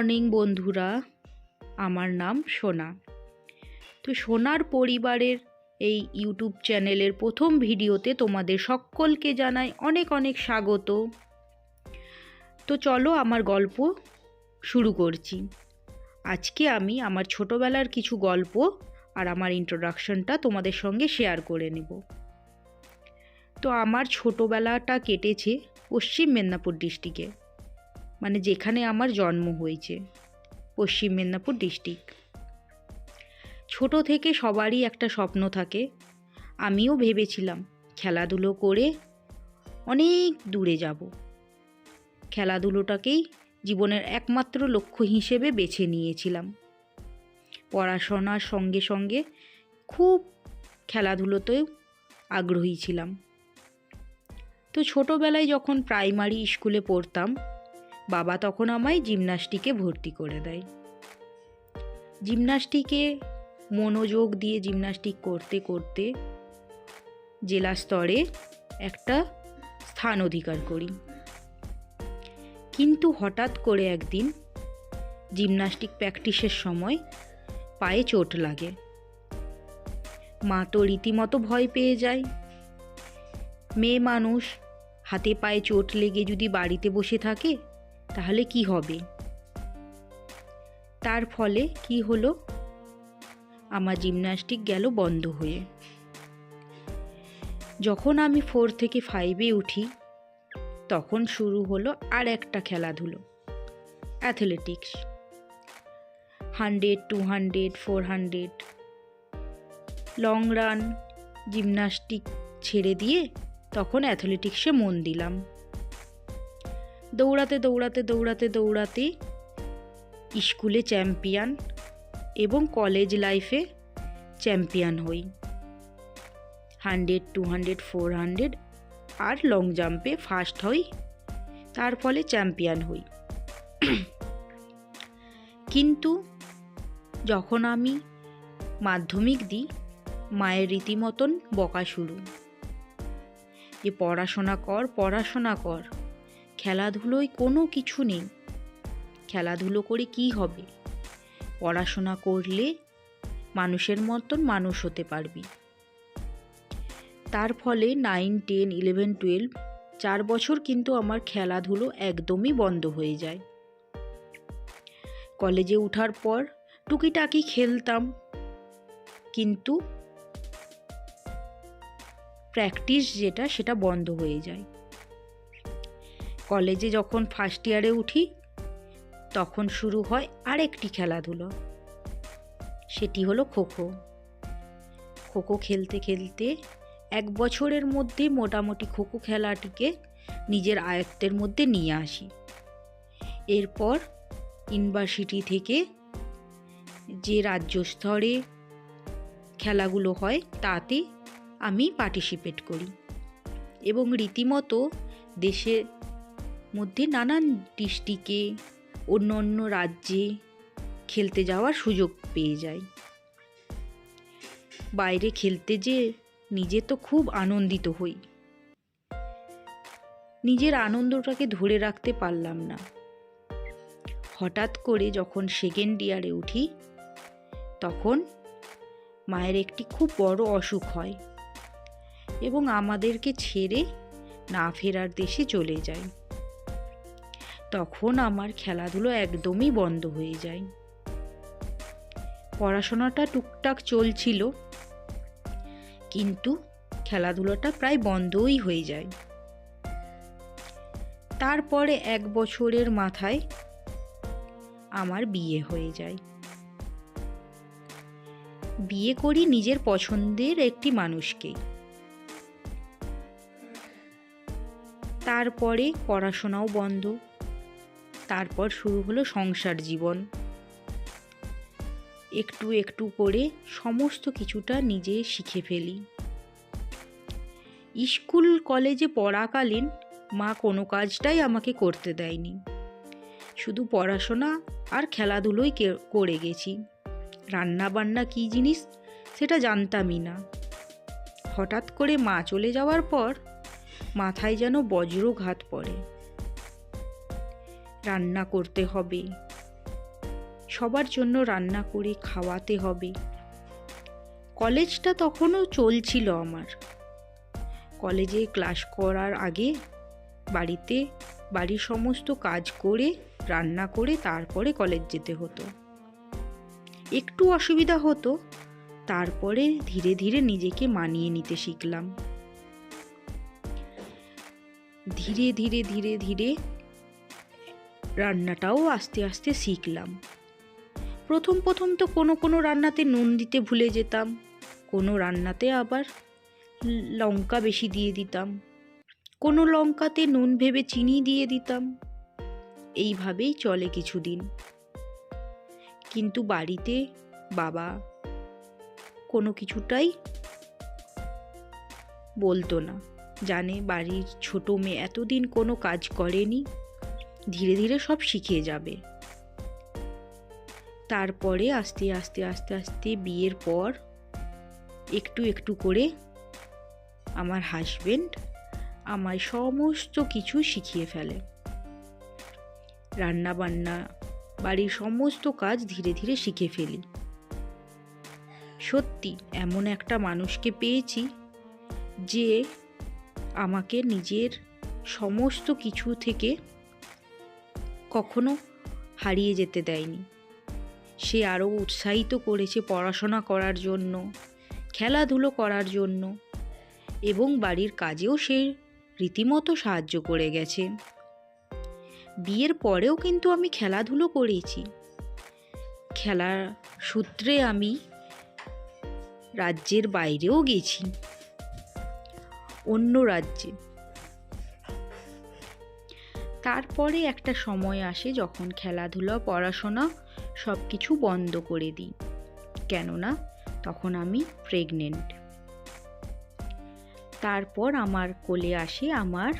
Morning, বন্ধুরা। আমার নাম সোনা। তো সোনার পরিবারের এই ইউটিউব চ্যানেলের প্রথম ভিডিওতে তোমাদের সকলকে জানাই অনেক অনেক স্বাগত। তো চলো আমার গল্প শুরু করছি। আজকে আমি আমার ছোটোবেলার কিছু গল্প আর আমার ইন্ট্রোডাকশনটা তোমাদের সঙ্গে শেয়ার করে নেব। তো আমার ছোটোবেলাটা কেটেছে পশ্চিম মেদিনীপুর ডিস্ট্রিক্টে মানে যেখানে আমার জন্ম হয়েছে, পশ্চিম মেদিনীপুর ডিস্ট্রিক্ট ছোট থেকে সবারই একটা স্বপ্ন থাকে, আমিও ভেবেছিলাম খেলাধুলো করে অনেক দূরে যাব। খেলাধুলোটাকেই জীবনের একমাত্র লক্ষ্য হিসেবে বেছে নিয়েছিলাম। পড়াশোনার সঙ্গে সঙ্গে খুব খেলাধুলোতেও আগ্রহী ছিলাম। তো ছোটোবেলায় যখন প্রাইমারি স্কুলে পড়তাম বাবা তখন আমায় জিমনাস্টিকে ভর্তি করে দেয়। জিমনাস্টিকে মনোযোগ দিয়ে জিমনাস্টিক করতে করতে জেলা স্তরে একটা স্থান অধিকার করি। কিন্তু হঠাৎ করে একদিন জিমনাস্টিক প্র্যাকটিসের সময় পায়ে চোট লাগে। মা তো রীতিমতো ভয় পেয়ে যায়। মেয়ে মানুষ হাতে পায়ে চোট লেগে যদি বাড়িতে বসে থাকে তাহলে কি হবে? তার ফলে কি হলো? আমার জিমন্যাস্টিক গেল বন্ধ হয়ে। যখন আমি ফোর থেকে ফাইভে উঠি, তখন শুরু হলো আর একটা খেলাধুলো। Athletics. Hundred, two hundred, four hundred. Long run, gymnastic ছেড়ে দিয়ে তখন অ্যাথলেটিক্সে মন দিলাম। দৌড়াতে দৌড়াতে দৌড়াতে দৌড়াতে স্কুলে চ্যাম্পিয়ন এবং কলেজ লাইফে চ্যাম্পিয়ন হই। Hundred, two hundred, four hundred আর লং জাম্পে ফার্স্ট হই, তার ফলে চ্যাম্পিয়ন হই। কিন্তু যখন আমি মাধ্যমিক দিই, মায়ের রীতিমতন বকা শুরু। যে পড়াশোনা কর পড়াশোনা কর। খেলাধুলোয় কোনো কিছু নেই। খেলাধুলো করে কি হবে? পড়াশোনা করলে মানুষের মতন মানুষ হতে পারবি। তার ফলে নাইন টেন ইলেভেন টুয়েলভ চার বছর কিন্তু আমার খেলাধুলো একদমই বন্ধ হয়ে যায়। কলেজে ওঠার পর টুকিটাকি খেলতাম। কিন্তু প্র্যাকটিস যেটা সেটা বন্ধ হয়ে যায়। কলেজে যখন ফার্স্ট ইয়ারে উঠি, তখন শুরু হয় আরেকটি খেলাধুলো। সেটি হলো খোখো। খোখো খেলতে খেলতে এক বছরের মধ্যে মোটামুটি খোখো খেলাটিকে নিজের আয়ত্তের মধ্যে নিয়ে আসি। এরপর ইউনিভার্সিটি থেকে যে রাজ্য স্তরে খেলাগুলো হয়, তাতে আমি পার্টিসিপেট করি। এবং রীতিমতো দেশের মধ্যে নানান ডিস্ট্রিক্টে অন্য অন্য রাজ্যে খেলতে যাওয়ার সুযোগ পেয়ে যাই বাইরে খেলতে যে নিজে তো খুব আনন্দিত হই। নিজের আনন্দটাকে ধরে রাখতে পারলাম না। হঠাৎ করে যখন সেকেন্ড ইয়ারে উঠি, তখন মায়ের একটি খুব বড় অসুখ হয় এবং আমাদেরকে ছেড়ে না ফেরার দেশে চলে যায়। তখন আমার খেলাধুলো একদমই বন্ধ হয়ে যায়। পড়াশোনাটা টুকটাক চলছিল। কিন্তু খেলাধুলোটা প্রায় বন্ধই হয়ে যায়। তারপরে এক বছরের মাথায় আমার বিয়ে হয়ে যায়। বিয়ে করি নিজের পছন্দের একটি মানুষকেই তারপরে পড়াশোনাও বন্ধ। তারপর শুরু হলো সংসার জীবন। একটু একটু করে সমস্ত কিছুটা নিজে শিখে ফেলি। স্কুল কলেজে পড়াকালীন মা কোনো কাজটাই আমাকে করতে দেয়নি। শুধু পড়াশোনা আর খেলাধুলোই করে গেছি। রান্না বান্না কী জিনিস সেটা জানতামই না। হঠাৎ করে মা চলে যাওয়ার পর মাথায় যেন বজ্রঘাত পড়ে। রান্না করতে হবে। সবার জন্য রান্না করে খাওয়াতে হবে। কলেজটা তখনও চলছিল আমার। কলেজে ক্লাস করার আগে বাড়িতে বাড়ির সমস্ত কাজ করে, রান্না করে তারপরে কলেজ যেতে হতো। একটু অসুবিধা হতো, তারপরে ধীরে ধীরে নিজেকে মানিয়ে নিতে শিখলাম। ধীরে ধীরে ধীরে ধীরে রান্নাটাও আস্তে আস্তে শিখলাম। প্রথম প্রথম তো কোনো কোনো রান্নাতে নুন দিতে ভুলে যেতাম, কোনো রান্নাতে আবার লঙ্কা বেশি দিয়ে দিতাম, কোনো লঙ্কাতে নুন ভেবে চিনি দিয়ে দিতাম, এইভাবেই চলে কিছুদিন। কিন্তু বাড়িতে বাবা কোনো কিছুটাই বলতো না, জানে বাড়ির ছোট মেয়ে এতদিন কোনো কাজ করেনি। ধীরে ধীরে সব শিখে যাবে। তারপরে আস্তে আস্তে আস্তে আস্তে বিয়ের পর একটু একটু করে আমার হাজবেন্ড আমায় সমস্ত কিছু শিখিয়ে ফেলে। রান্না বান্না বাড়ির সমস্ত কাজ ধীরে ধীরে শিখে ফেলি। সত্যি, এমন একটা মানুষকে পেয়েছি যে আমাকে নিজের সমস্ত কিছু থেকে কখনো হারিয়ে যেতে দেয়নি। সে আরও উৎসাহিত করেছে পড়াশোনা করার জন্য, খেলাধুলো করার জন্য এবং বাড়ির কাজেও সে রীতিমতো সাহায্য করে গেছে। বিয়ের পরেও কিন্তু আমি খেলাধুলো করেছি। খেলার সূত্রে আমি রাজ্যের বাইরেও গেছি। অন্য রাজ্যে তারপরে একটা সময় আসে যখন খেলাধুলা, পড়াশোনা সব কিছু বন্ধ করে দিই। কেননা তখন আমি প্রেগনেন্ট তারপর আমার কোলে আসে আমার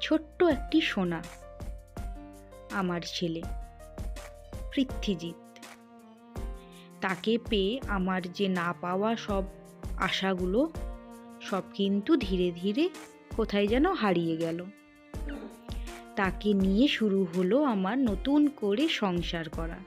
ছোট্ট একটি সোনা, আমার ছেলে, পৃথ্বীজিৎ। তাকে পেয়ে আমার যে না পাওয়া সব আশাগুলো সব কিন্তু ধীরে ধীরে কোথায় যেন হারিয়ে গেল। তাকে নিয়ে শুরু হলো আমার নতুন করে সংসার করা।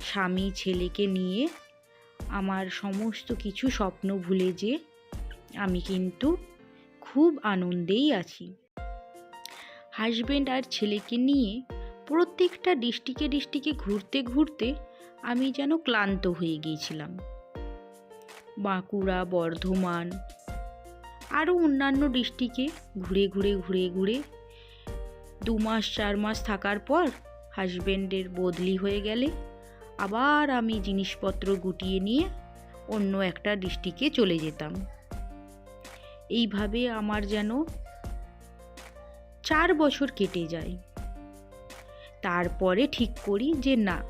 স্বামী ছেলেকে নিয়ে আমার সমস্ত কিছু স্বপ্ন ভুলে যে আমি কিন্তু খুব আনন্দেই আছি। হাজবেন্ড আর ছেলেকে নিয়ে প্রত্যেকটা ডিস্ট্রিক্টে ডিস্ট্রিক্টে ঘুরতে ঘুরতে আমি যেন ক্লান্ত হয়ে গিয়েছিলাম। বাঁকুড়া, বর্ধমান আরও অন্যান্য ডিস্ট্রিক্টে ঘুরে ঘুরে ঘুরে ঘুরে দু মাস, চার মাস থাকার পর হাজব্যান্ডের বদলি হয়ে গেলে আবার আমি জিনিসপত্র গুটিয়ে নিয়ে অন্য একটা ডিস্ট্রিক্টে চলে যেতাম। এইভাবে আমার যেন চার বছর কেটে যায়। তারপরে ঠিক করি যে না,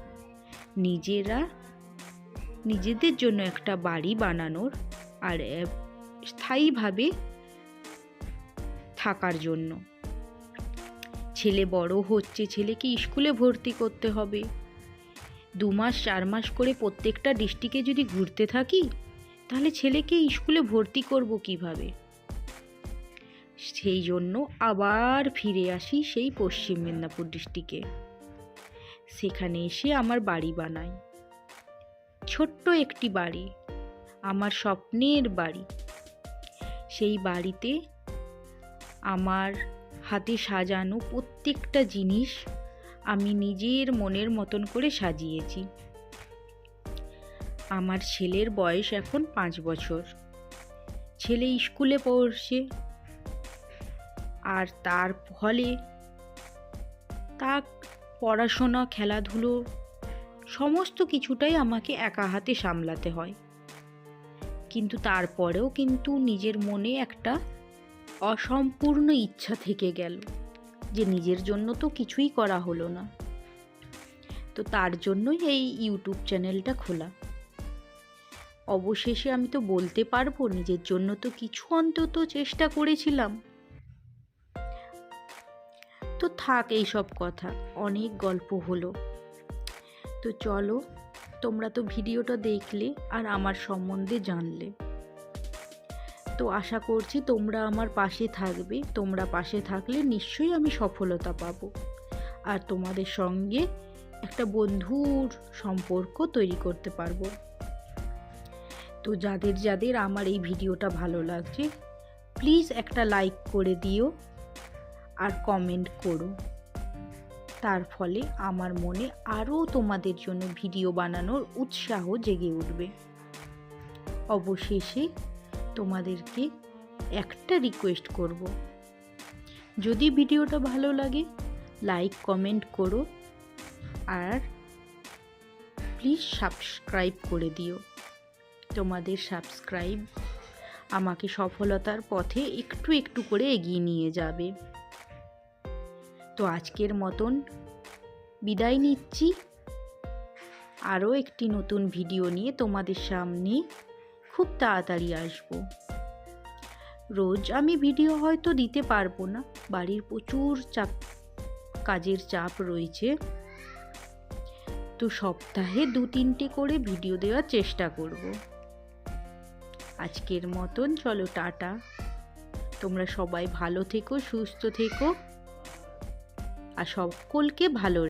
নিজেরা নিজেদের জন্য একটা বাড়ি বানানোর আর স্থায়ীভাবে থাকার জন্য। ছেলে বড় হচ্ছে, ছেলেকে স্কুলে ভর্তি করতে হবে। দু মাস, চার মাস করে প্রত্যেকটা ডিস্ট্রিক্টে যদি ঘুরতে থাকি, তাহলে ছেলেকে স্কুলে ভর্তি করব কীভাবে? সেই জন্য আবার ফিরে আসি সেই পশ্চিম মেদিনীপুর ডিস্ট্রিক্টে। সেখানে এসে আমার বাড়ি বানাই। ছোট্ট একটি বাড়ি, আমার স্বপ্নের বাড়ি। সেই বাড়িতে আমার হাতে সাজানো প্রত্যেকটা জিনিস আমি নিজের মনের মতন করে সাজিয়েছি। আমার ছেলের বয়স এখন পাঁচ বছর। ছেলে স্কুলে পড়ছে। আর তার ফলে তা পড়াশোনা, খেলাধুলো সমস্ত কিছুটাই আমাকে একা হাতে সামলাতে হয়। কিন্তু তারপরেও কিন্তু নিজের মনে একটা অসম্পূর্ণ ইচ্ছা থেকে গেল, যে নিজের জন্য তো কিছুই করা হলো না। তো তার জন্যই এই ইউটিউব চ্যানেলটা খোলা। অবশেষে আমি তো বলতে পারব, নিজের জন্য তো কিছু অন্তত চেষ্টা করেছিলাম। তো থাক এইসব কথা, অনেক গল্প হলো। তো চলো তোমরা তো ভিডিওটা দেখলে আর আমার সম্বন্ধে জানলে। তো আশা করছি তোমরা আমার পাশে থাকবে। তোমরা পাশে থাকলে নিশ্চয়ই আমি সফলতা পাবো। আর তোমাদের সঙ্গে একটা বন্ধুর সম্পর্ক তৈরি করতে পারব। তো যাদের যাদের আমার এই ভিডিওটা ভালো লাগছে প্লিজ একটা লাইক করে দিও আর কমেন্ট করো। তার ফলে আমার মনে আরও তোমাদের জন্য ভিডিও বানানোর উৎসাহ জেগে উঠবে। অবশেষে তোমাদেরকে একটা রিকোয়েস্ট করব। যদি ভিডিওটা ভালো লাগে লাইক কমেন্ট করো আর প্লিজ সাবস্ক্রাইব করে দিও। তোমাদের সাবস্ক্রাইব আমাকে সফলতার পথে একটু একটু করে এগিয়ে নিয়ে যাবে। তো আজকের মতন। বিদায় নিচ্ছি। আরও একটি নতুন ভিডিও নিয়ে তোমাদের সামনে খুব তাড়াতাড়ি আসব। রোজ আমি ভিডিও হয়তো দিতে পারব না। বাড়ির প্রচুর চাপ, কাজের চাপ রয়েছে। তো সপ্তাহে দু তিনটে করে ভিডিও দেওয়ার চেষ্টা করব। আজকের মতন চলো টাটা। তোমরা সবাই ভালো থেকো, সুস্থ থেকো। আর সকলকে ভালো